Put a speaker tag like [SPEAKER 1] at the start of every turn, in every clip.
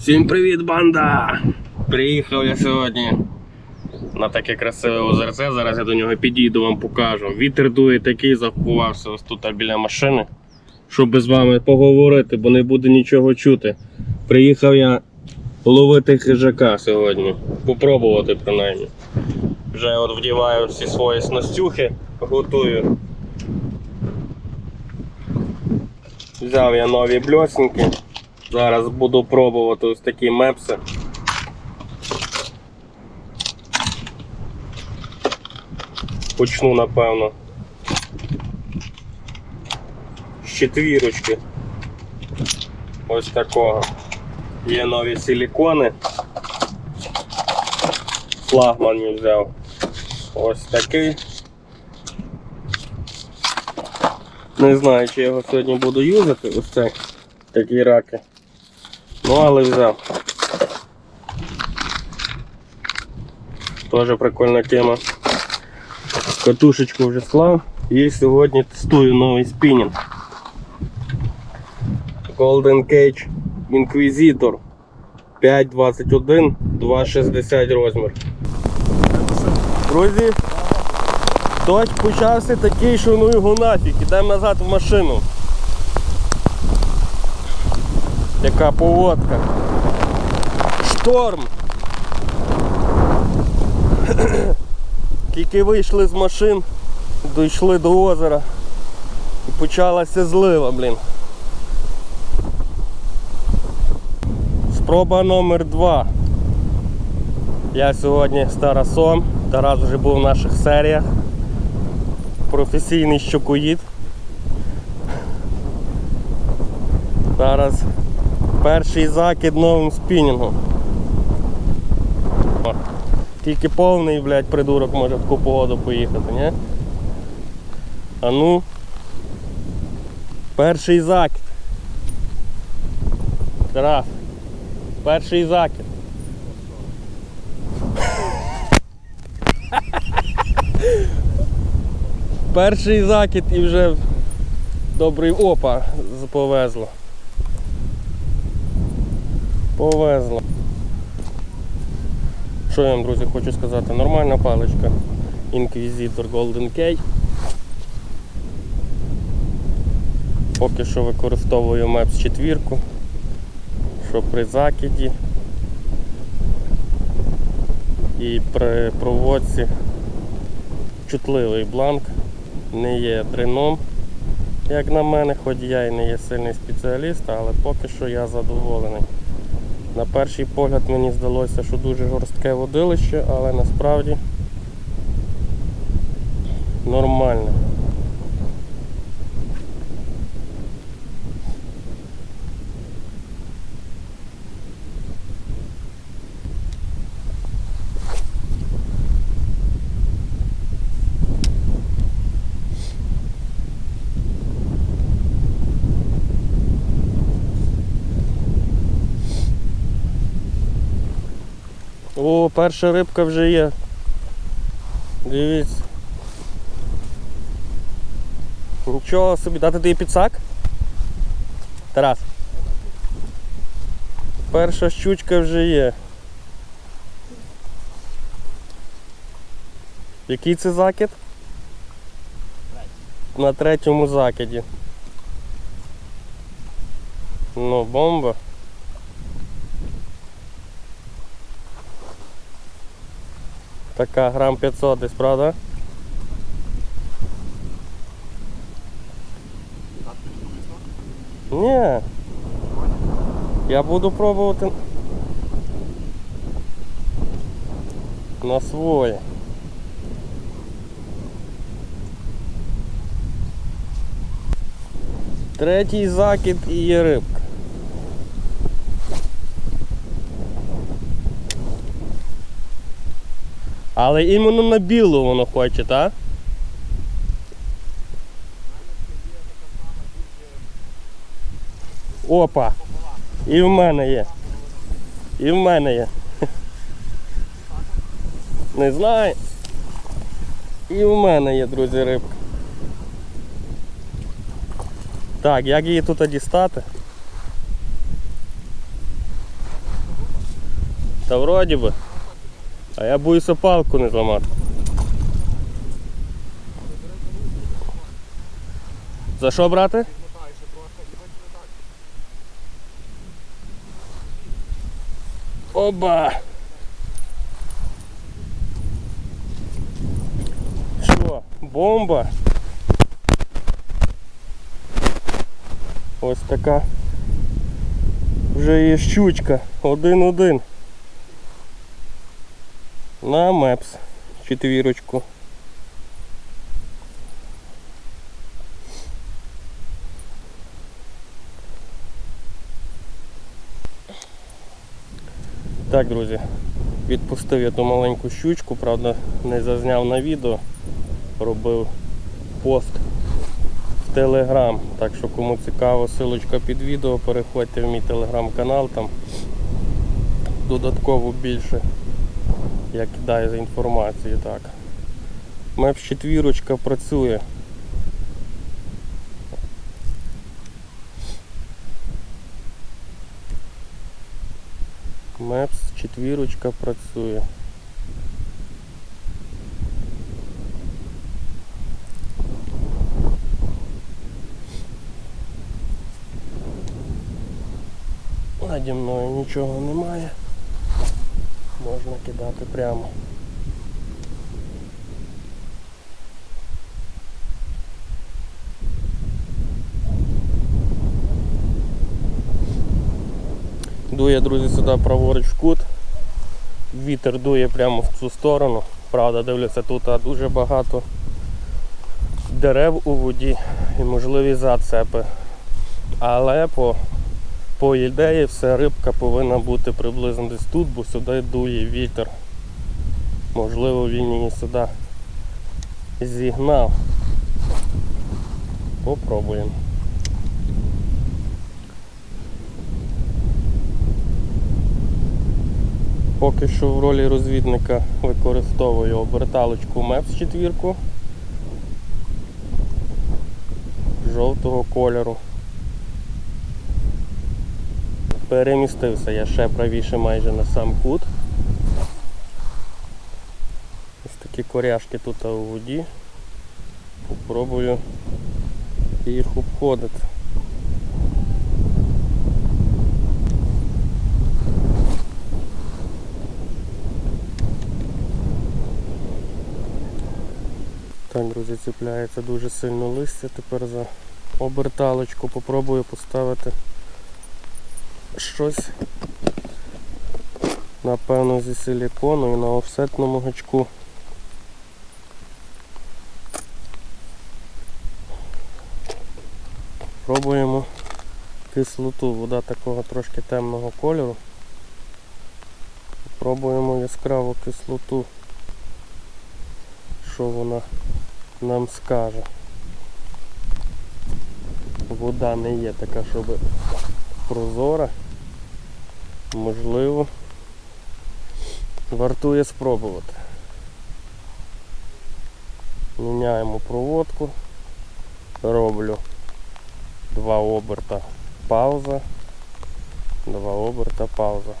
[SPEAKER 1] Всім привіт, банда! Приїхав я сьогодні на таке красиве озерце. Зараз я до нього підійду, вам покажу. Вітер дує такий, заховався ось тут біля машини, щоб з вами поговорити, бо не буде нічого чути. Приїхав я ловити хижака сьогодні. Попробувати принаймні. Вже от вдіваю всі свої снастюхи, готую. Взяв я нові бльосники. Зараз буду пробувати ось такі мепси. Почну напевно. З четвірочки. Ось такого. Є нові силікони. Флагман взяв. Ось такий. Не знаю, чи я його сьогодні буду юзати, ось цей такі раки. Ну, але взяв. Тоже прикольна тема. Катушечку вже склав і сьогодні тестую новий спінінг. Golden Cage Inquisitor 5.21, 2,60 розмір. Друзі, дощ почався такий, що ну його нафіг, ідемо назад в машину. Яка поводка. Шторм. Тільки вийшли з машин, дійшли до озера і почалася злива, блін. Спроба номер два. Я сьогодні з Тарасом. Тарас вже був в наших серіях. Професійний щокоїд. Зараз перший закид новим спінінгом. Тільки повний, блядь, придурок може в таку погоду поїхати, ні? А ну. Перший закид. Тарас. Перший закид. Перший закид і вже добрий опа повезло. Повезло. Що я вам, друзі, хочу сказати? Нормальна паличка. Inquisitor Golden K. Поки що використовую Maps 4, що при закиді і при проводці чутливий бланк, не є дрином, як на мене, хоч я і не є сильний спеціаліст, але поки що я задоволений. На перший погляд мені здалося, що дуже жорстке водилище, але насправді нормальне. О, перша рибка вже є. Дивіться. Нічого собі, дати тобі підсак? Тарас. Перша щучка вже є. Який це закид? На третьому закиді. Ну, бомба. Така грам 500 десь, правда? Ні. Я буду пробувати на своє. Третій закид і є рибка. Але іменно на білу воно хоче, так? Опа! І в мене є. І в мене є. Не знаю. І в мене є, друзі, рибка. Так, як її тут дістати? Та вроді би. А я боюся палку не зламати. За що брати? Оба! Що, бомба? Ось така вже є щучка. Один-один. На мепс. Четвірочку. Так, друзі, відпустив я ту маленьку щучку, правда, не зазняв на відео, робив пост в Телеграм. Так що кому цікаво, силочка під відео, переходьте в мій телеграм-канал, там додатково більше я кидаю за інформацію. Так. Мепс четвірочка працює. Мепс четвірочка працює. Наді мною нічого немає. Можна кидати прямо. Дує, друзі, сюди праворуч в кут. Вітер дує прямо в цю сторону. Правда, дивлюся, тут дуже багато дерев у воді і можливі зацепи. Але по, по ідеї вся рибка повинна бути приблизно десь тут, бо сюди дує вітер. Можливо він її сюди зігнав. Попробуємо. Поки що в ролі розвідника використовую оберталочку MEPS четвірку жовтого кольору. Перемістився я ще правіше майже на сам кут. Ось такі коряшки тут у воді. Попробую їх обходити. Так, друзі, цепляється дуже сильно листя. Тепер за оберталочку попробую поставити щось, напевно, зі силікону і на офсетному гачку. Пробуємо кислоту, вода такого трошки темного кольору. Пробуємо яскраву кислоту що вона нам скаже. Вода не є така, щоб прозора. Можливо, вартує спробувати. Міняємо проводку, роблю два оберта пауза, два оберта пауза.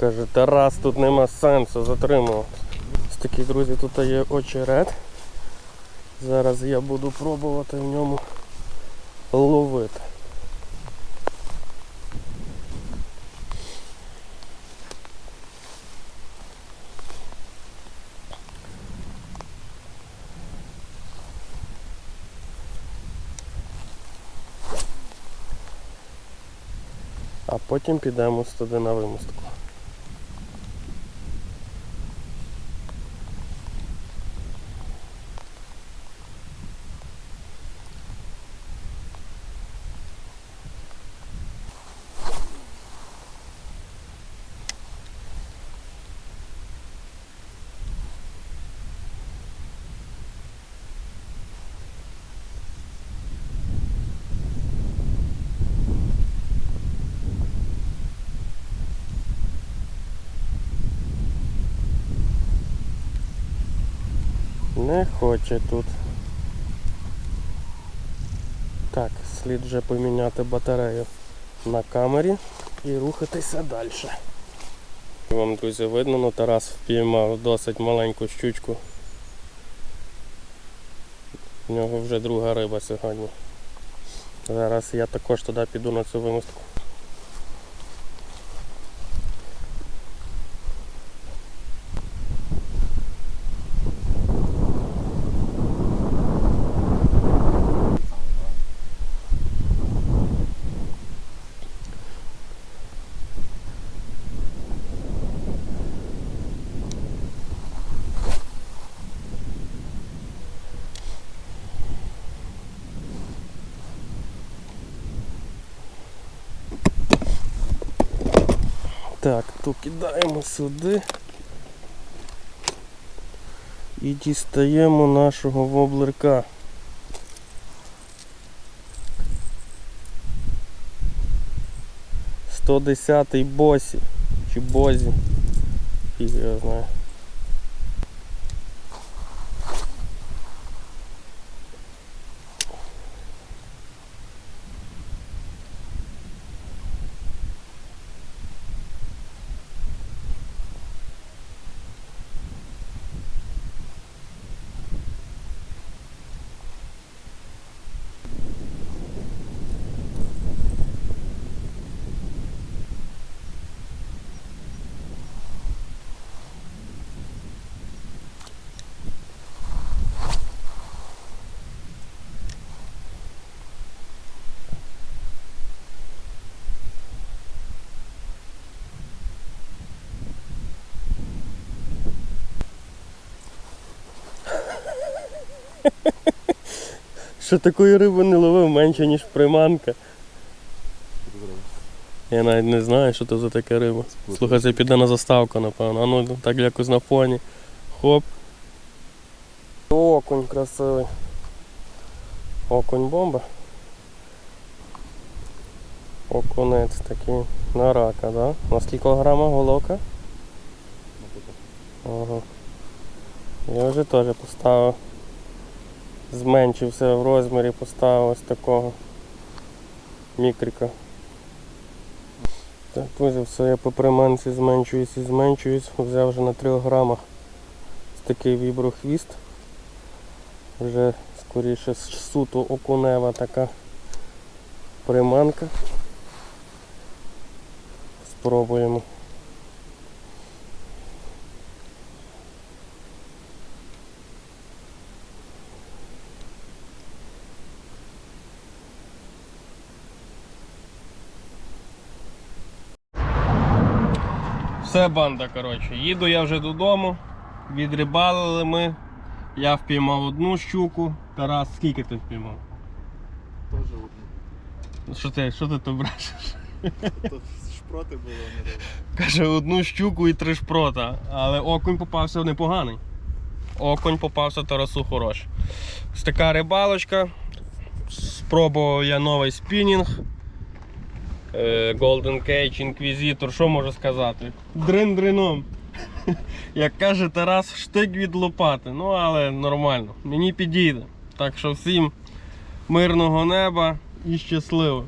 [SPEAKER 1] Каже, Тарас, тут нема сенсу затримувати. Ось такі, друзі, тут є очерет. Зараз я буду пробувати в ньому ловити. А потім підемо туди на вимостку. Не хоче тут. Так, слід вже поміняти батарею на камері і рухатися далі. Вам, друзі, видно, ну Тарас впіймав досить маленьку щучку. У нього вже друга риба сьогодні. Зараз я також туди піду на цю вимостку. Так, то кидаємо сюди. І дістаємо нашого воблерка. Сто десятий босі. Чи бозі. Фіг я знає. Що такої риби не ловив менше, ніж приманка. Я навіть не знаю, що це за така риба. Слухай, це піде на заставку, напевно. А ну так якось на фоні. Хоп. Окунь красивий. Окунь бомба. Окунець такий на рака, да? На скільки грама головка? Ага. Я вже теж поставив. Зменшився в розмірі, поставив ось такого мікрика. Так, друзі, все, я по приманці зменшуюсь і зменшуюсь. Взяв вже на 3 грамах ось такий віброхвіст. Вже скоріше суто окунева така приманка. Спробуємо. Все банда, коротше. Їду я вже додому. Відрибалили ми. Я впіймав одну щуку. Тарас, скільки ти впіймав?
[SPEAKER 2] Тоже одну.
[SPEAKER 1] Що ти, що ти то брешеш?
[SPEAKER 2] Тут шпроти було не риба.
[SPEAKER 1] Каже, одну щуку і три шпрота. Але окунь попався непоганий. Окунь попався Тарасу хороший. Ось така рибалочка. Спробував я новий спінінг. Е, Golden Cage Inquisitor, що можу сказати? Дрин дрином. Як каже Тарас, штик від лопати. Ну, але нормально, мені підійде. Так що всім мирного неба і щасливо.